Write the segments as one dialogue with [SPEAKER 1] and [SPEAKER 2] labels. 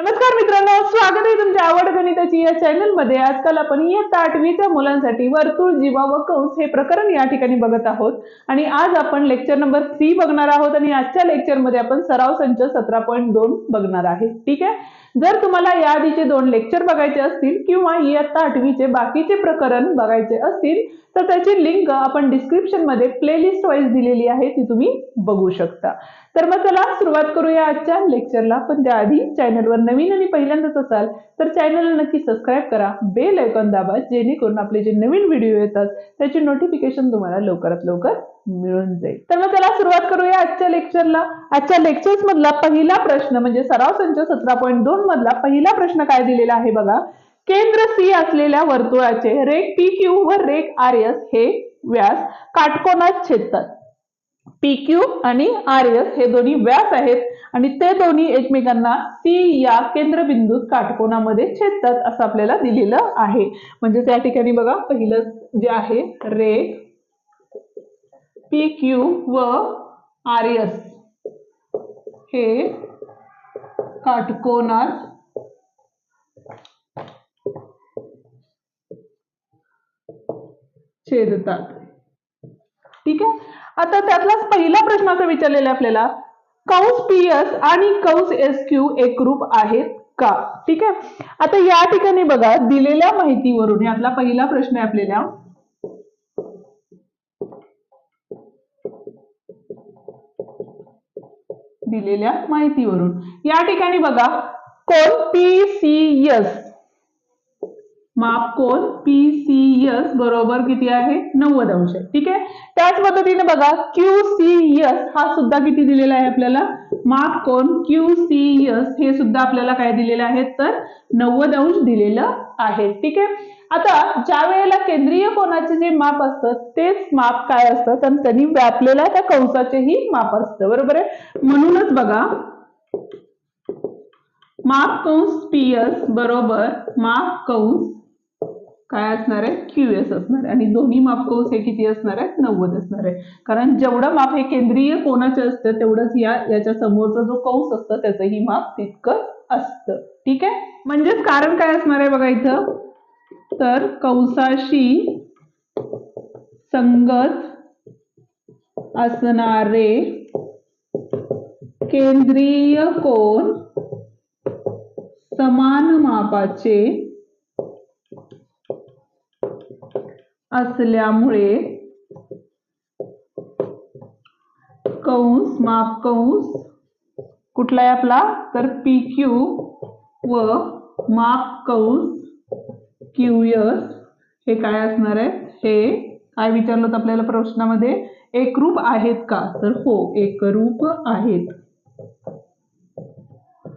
[SPEAKER 1] नमस्कार मित्रांनो स्वागत आहे तुमच्या आवड गणिताची या चॅनलमध्ये. आजकाल आपण इयत्ता आठवीच्या मुलांसाठी वर्तुळ जीवा व कंस हे प्रकरण या ठिकाणी बघत आहोत. आणि आज आपण लेक्चर नंबर थ्री बघणार आहोत आणि आजच्या लेक्चरमध्ये आपण सराव संच सतरा पॉईंट दोन बघणार आहे. ठीक आहे? जर तुम्हाला या आधीचे दोन लेक्चर बघायचे असतील किंवा इयत्ता आठवीचे बाकीचे प्रकरण बघायचे असतील तर त्याची लिंक आपण डिस्क्रिप्शनमध्ये प्लेलिस्ट वाईज दिलेली आहे ती तुम्ही बघू शकता. तर मग चला सुरुवात करूया आजच्या लेक्चरला पण त्याआधी चॅनलवर नवीन आणि पहिल्यांदाच असाल तर चॅनलला नक्की सबस्क्राईब करा. बेल ऐकॉन दाबा जेणेकरून आपले जे नवीन व्हिडिओ येतात त्याचे नोटिफिकेशन तुम्हाला लवकरात लवकर मिळून जाईल. तर मग चला सुरुवात करूया आजच्या लेक्चरला आजच्या लेक्चर्स मधला पहिला प्रश्न म्हणजे सराव संच सतरा पॉईंट दोन मधला पहिला प्रश्न काय दिलेला आहे बघा. केंद्र सी असलेल्या वर्तुळाचे रेक पी क्यू व रेक आर एस हे व्यास काटकोनात छेदतात. पी क्यू आणि आर एस हे दोन्ही व्यास आहेत आणि ते दोन्ही एकमेकांना सी या केंद्रबिंदूत काटकोनामध्ये छेदतात असं आपल्याला दिलेलं आहे. म्हणजे त्या ठिकाणी बघा पहिलं जे आहे रेक पी क्यू व आर एस हे काटकोनात छेदतात. ठीक आहे? आता त्यातलाच पहिला प्रश्न असा विचारलेला आहे आपल्याला कंस पी एस आणि कंस एस क्यू एकरूप आहेत का? ठीक आहे? आता या ठिकाणी बघा दिलेल्या माहितीवरून यातला पहिला प्रश्न आहे आपल्याला. दिलेल्या माहितीवरून. या ठिकाणी बघा कोण पी सी एस माप कोण पी सी एस बरोबर किती आहे? नव्वद अंश ठीक आहे? त्याच पद्धतीने बघा क्यू सी एस हा सुद्धा किती दिलेला आहे आपल्याला? माप कोण क्यू सी एस हे सुद्धा आपल्याला काय दिलेलं आहे? तर नव्वद अंश दिलेलं आहे. ठीक आहे? आता ज्या वेळेला केंद्रीय कोणाचे जे माप असतं तेच माप काय असतं? तर त्यांनी व्यापलेल्या त्या कंसाचेही माप असतं बरोबर आहे? म्हणूनच बघा माप कंस पीएस बरोबर माप कंस काय असणार आहे? क्यू एस असणार आहे. आणि दोन्ही माप कंस हे किती असणार आहेत? नव्वद असणार आहे. कारण जेवढं माप हे केंद्रीय कोणाचे असतं तेवढंच या याच्या समोरचा जो कंस असतं त्याचंही माप तितकं असतं. ठीक आहे? म्हणजेच कारण काय असणार आहे बघा इथं? तर कंसाशी संगत असणारे केंद्रीय कोण समान मापाचे असल्यामुळे कंस माप कंस कुठला आहे आपला? तर पी क्यू व माप कंस क्यू हे काय असणार आहे हे काय विचारलं तर आपल्याला प्रश्नामध्ये? एकरूप आहेत का? तर हो एकरूप आहेत.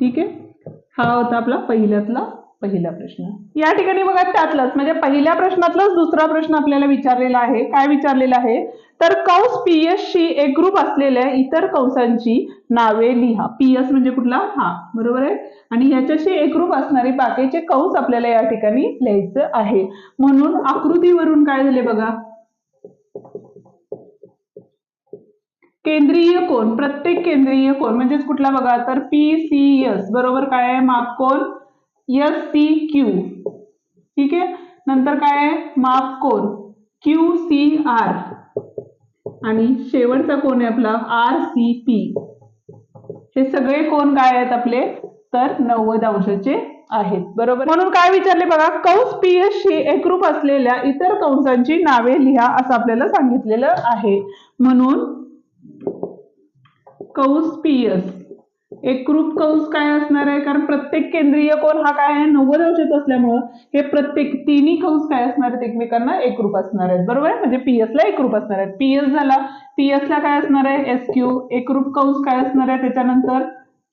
[SPEAKER 1] ठीक आहे? हा होता आपला पहिल्यातला पहिला प्रश्न. या ठिकाणी बघा त्यातलाच म्हणजे पहिल्या प्रश्नातलाच दुसरा प्रश्न आपल्याला विचारलेला आहे. काय विचारलेला आहे? तर कंस पीएसशी शी ग्रुप असलेल्या इतर कंसांची नावे लिहा. पीएस म्हणजे कुठला? हा बरोबर आहे? आणि ह्याच्याशी एकरूप असणारे बाकीचे कौस आपल्याला या ठिकाणी लिहायचं आहे. म्हणून आकृतीवरून काय झाले बघा? केंद्रीय कोण? प्रत्येक केंद्रीय कोण? म्हणजेच कुठला बघा? तर पी सी एस बरोबर काय आहे? माप कोण? एस सी क्यू ठीक आहे? नंतर काय आहे? माप कोण? क्यू सी आर आणि शेवटचा कोण आहे आपला? आर सी पी हे सगळे कोण काय आहेत आपले? तर नव्वद अंशाचे आहेत. बरोबर? म्हणून काय विचारले बघा कंस पीएसशी एकरूप असलेल्या इतर कंसांची नावे लिहा असं आपल्याला सांगितलेलं आहे. म्हणून कंस पी एस एकरूप कंस काय असणार आहे? कारण प्रत्येक केंद्रीय कोण? हा काय आहे? नव्वद अंशात असल्यामुळं हे प्रत्येक तिन्ही कंस काय असणार आहेत? एकमेकांना एकरूप असणार आहेत. बरोबर आहे? म्हणजे पीएस ला एकरूप असणार आहेत. पीएस झाला. पीएस ला काय असणार आहे? एस क्यू एकरूप कंस काय असणार आहे? त्याच्यानंतर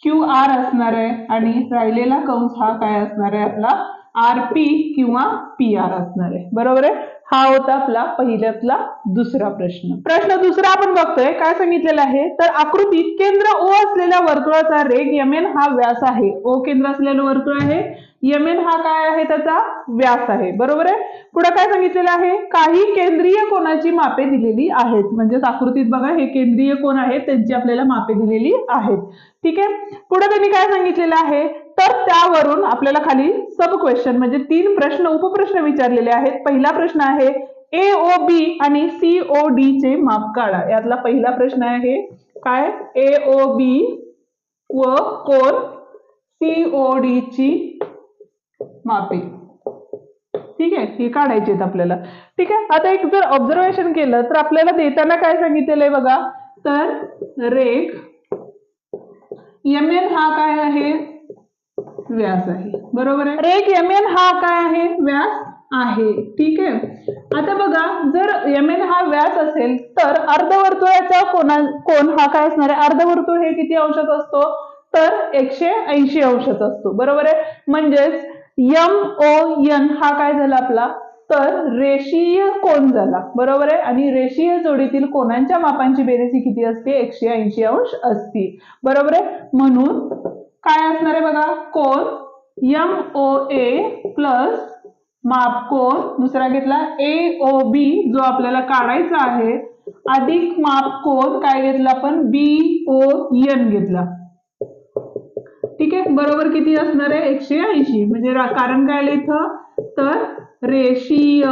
[SPEAKER 1] क्यू आर असणार आहे. आणि राहिलेला कंस हा काय असणार आहे? आपला आर पी किंवा पी आर असणार आहे. बरोबर आहे? हा होता आपला पहिल्यातला दुसरा प्रश्न. प्रश्न दुसरा आपण बघतोय काय सांगितलेलं आहे? तर आकृतीत केंद्र ओ असलेल्या वर्तुळाचा रेग यमेन हा व्यास आहे. ओ केंद्र असलेलं वर्तुळ आहे. यमेन हा काय आहे? त्याचा व्यास आहे. बरोबर आहे? पुढे काय सांगितलेलं आहे? काही केंद्रीय कोणाची मापे दिलेली आहेत. म्हणजेच आकृतीत बघा हे केंद्रीय कोण आहेत त्यांची आपल्याला मापे दिलेली आहेत. ठीक आहे? पुढे त्यांनी काय सांगितलेलं आहे? तर त्यावरून आपल्याला खाली सब क्वेश्चन म्हणजे तीन प्रश्न उपप्रश्न विचारलेले आहेत. पहिला प्रश्न आहे ए ओ बी आणि सी ओ डी चे माप काढा यातला पहिला प्रश्न आहे काय? ए ओ बी व कोण? सी ओ डी ची मापे. ठीक आहे? हे काढायचे आहेत आपल्याला. ठीक आहे? आता एक जर ऑब्झर्वेशन केलं तर आपल्याला देताना काय सांगितलेलं आहे बघा? तर रेख एम एन हा काय आहे? व्यास आहे. बरोबर आहे? एक एम एन हा काय आहे? व्यास आहे. ठीक आहे? आता बघा जर एम एन हा व्यास असेल तर अर्धवर्तुळाचा कोणा कोण हा काय असणार आहे? अर्धवर्तुळ हे किती अंशात असतो? तर एकशे ऐंशी अंशात असतो. बरोबर आहे? म्हणजेच यम ओ एन हा काय झाला आपला? तर रेषीय कोण झाला. बरोबर आहे? आणि रेषीय जोडीतील कोणांच्या मापांची बेरीज ही किती असते? एकशे ऐंशी अंश असते. बरोबर आहे? म्हणून काय असणार आहे बघा? कोण एम ओ ए प्लस माप कोण दुसरा घेतला ए ओ बी जो आपल्याला काढायचा आहे. अधिक माप कोण काय घेतला आपण? बी ओ एन घेतला. ठीक आहे? बरोबर किती असणार आहे? एकशे ऐंशी. म्हणजे कारण काय आलं इथं? तर रेषीय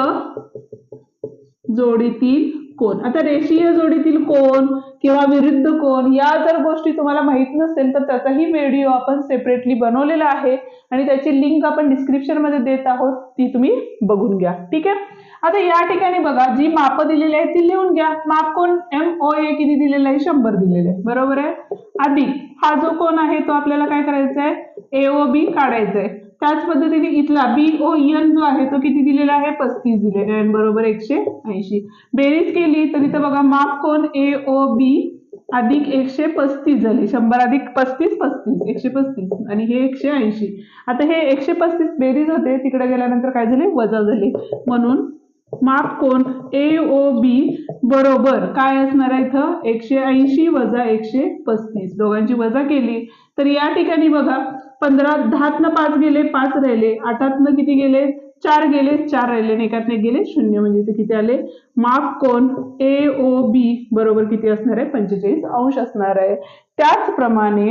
[SPEAKER 1] जोडीतील कोण? आता रेषीय जोडीतील कोण किंवा विरुद्ध कोण या जर गोष्टी तुम्हाला माहीत नसेल तर त्याचाही व्हिडिओ आपण सेपरेटली बनवलेला आहे. आणि त्याची लिंक आपण डिस्क्रिप्शनमध्ये देत आहोत ती तुम्ही बघून घ्या. ठीक आहे? आता या ठिकाणी बघा जी माप दिलेली आहे ती लिहून घ्या. माप कोण? एम ओ ए किती दिलेलं आहे? शंभर दिलेले आहे. बरोबर आहे? अधिक हा जो कोण आहे तो आपल्याला काय करायचा आहे ए ओ बी काढायचा आहे त्याच पद्धतीने इथला बी ओ एन जो आहे तो किती दिलेला आहे? पस्तीस दिलेला एन बरोबर एकशे ऐंशी. बेरीज केली तर इथं बघा माप कोण? ए ओ बी अधिक एकशे पस्तीस झाले. शंभर अधिक पस्तीस पस्तीस. एकशे पस्तीस. आणि हे एकशे ऐंशी. आता हे एकशे पस्तीस बेरीज होते. तिकडे गेल्यानंतर काय झाले? वजा झाले. म्हणून माप कोण? ए ओ बी बरोबर काय असणार आहे इथं? एकशे ऐंशी वजा एकशे पस्तीस. दोघांची वजा केली. तर या ठिकाणी बघा पंधरा दहातनं पाच गेले पाच राहिले. आठातनं किती गेले? चार गेले चार राहिले एकातनं एक गेले शून्य म्हणजे ते किती आले? माप कोण? ए ओ बी बरोबर किती असणार आहे? पंचेचाळीस अंश असणार आहे. त्याचप्रमाणे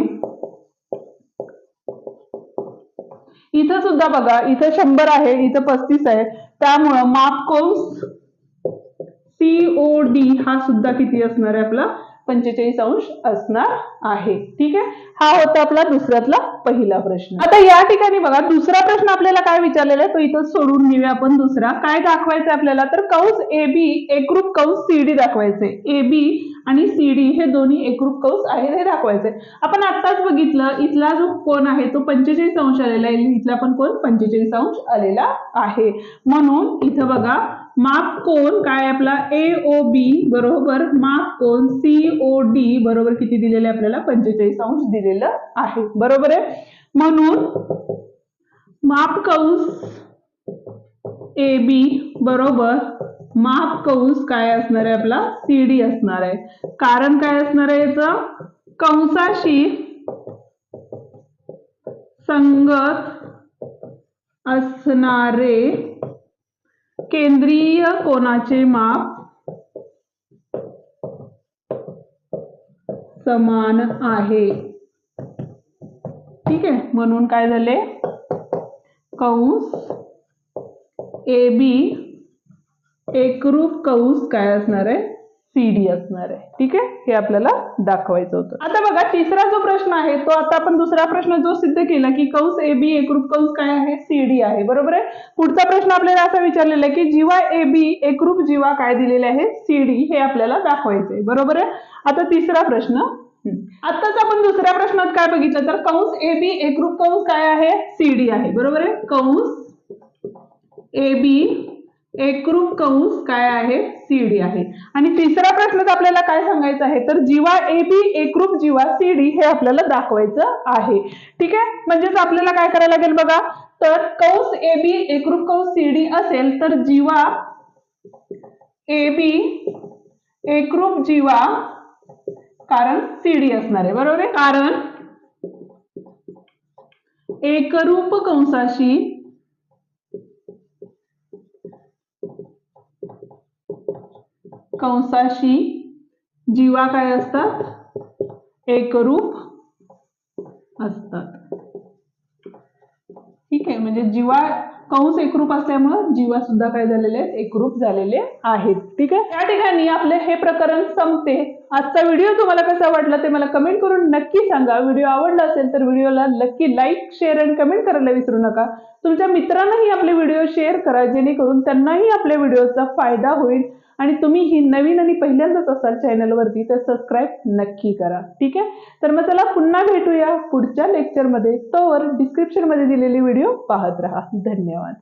[SPEAKER 1] इथं सुद्धा बघा इथं शंभर आहे इथं पस्तीस आहे. त्यामुळं माप कंस सी ओ डी हा सुद्धा किती असणार आहे आपला? पंचेचाळीस अंश असणार आहे. ठीक आहे? हा होता आपला दुसऱ्यातला पहिला प्रश्न. आता या ठिकाणी बघा दुसरा प्रश्न आपल्याला काय विचारलेला आहे? तो इथं सोडून घेऊया आपण दुसरा. काय दाखवायचं आपल्याला? तर कौस ए बी एकरूप कौस सी डी दाखवायचे ए बी आणि सी डी हे दोन्ही एकरूप कौस आहेत हे दाखवायचे आपण आत्ताच बघितलं इथला जो कोण आहे तो पंचेचाळीस अंश आलेला आहे. इथला पण कोण पंचेचाळीस अंश आलेला आहे. म्हणून इथं बघा माप कोण काय आपला ए ओ बी बरोबर? माप कोण सी ओ डी बरोबर किती दिलेले आपल्याला? पंचेचाळीस अंश दिलेलं आहे. बरोबर आहे? म्हणून माप कंस ए बी बरोबर माप कंस काय असणार आहे आपला? सी डी असणार आहे. कारण काय असणार आहे याचं? कंसाशी संगत असणारे केंद्रीय कोणाचे माप? समान आहे. ठीक आहे म्हणून काय झाले? कंस ए बी एकरूप कंस काय असणार आहे? सी डी असणार आहे. ठीक आहे? हे आपल्याला दाखवायचं होतं. आता बघा तिसरा जो प्रश्न आहे तो आता आपण दुसरा प्रश्न जो सिद्ध केला की कंस ए बी एकरूप कंस काय आहे? सी डी आहे. बरोबर आहे? पुढचा प्रश्न आपल्याला असा विचारलेला आहे की जीवा ए बी एकरूप जीवा काय दिलेले आहे? सी डी हे आपल्याला दाखवायचंय. बरोबर आहे? आता तिसरा प्रश्न. हम्म. आत्ताच आपण दुसऱ्या प्रश्नात काय बघितलं? तर कंस ए बी एकरूप कंस काय आहे? सी डी आहे. बरोबर आहे? कंस ए बी एकरूप कंस काय आहे? सी डी आहे. आणि तिसरा प्रश्नात आपल्याला काय सांगायचं आहे? तर जीवा ए बी एकरूप जीवा सी डी हे आपल्याला दाखवायचं आहे. ठीक आहे? म्हणजेच आपल्याला काय करायला लागेल बघा? तर कंस ए बी एकरूप कंस सी डी असेल तर जीवा ए बी एकरूप जीवा कारण सी डी असणार आहे. बरोबर आहे? कारण एकरूप कंसाशी कंसाशी जीवा काय असतात? एकरूप असतात. ठीक आहे म्हणजे जीवा कंस एकरूप असल्यामुळं जीवा सुद्धा काय झालेले आहेत? एकरूप झालेले आहेत. ठीक आहे? या ठिकाणी आपले हे प्रकरण संपते. आजचा व्हिडिओ तुम्हाला कसा वाटला ते मला कमेंट करून नक्की सांगा. व्हिडिओ आवडला असेल तर व्हिडिओला नक्की लाईक शेअर आणि कमेंट करायला विसरू नका. तुमच्या मित्रांनाही आपले व्हिडिओ शेअर करा जेणेकरून त्यांनाही आपल्या व्हिडिओचा फायदा होईल. आणि तुम्ही ही नवीन आणि पहिल्यांदाच असाल चॅनलवरती तर सबस्क्राईब नक्की करा. ठीक आहे? तर मग चला पुन्हा भेटूया पुढच्या लेक्चरमध्ये तोवर डिस्क्रिप्शनमध्ये दिलेली व्हिडिओ पाहत राहा. धन्यवाद.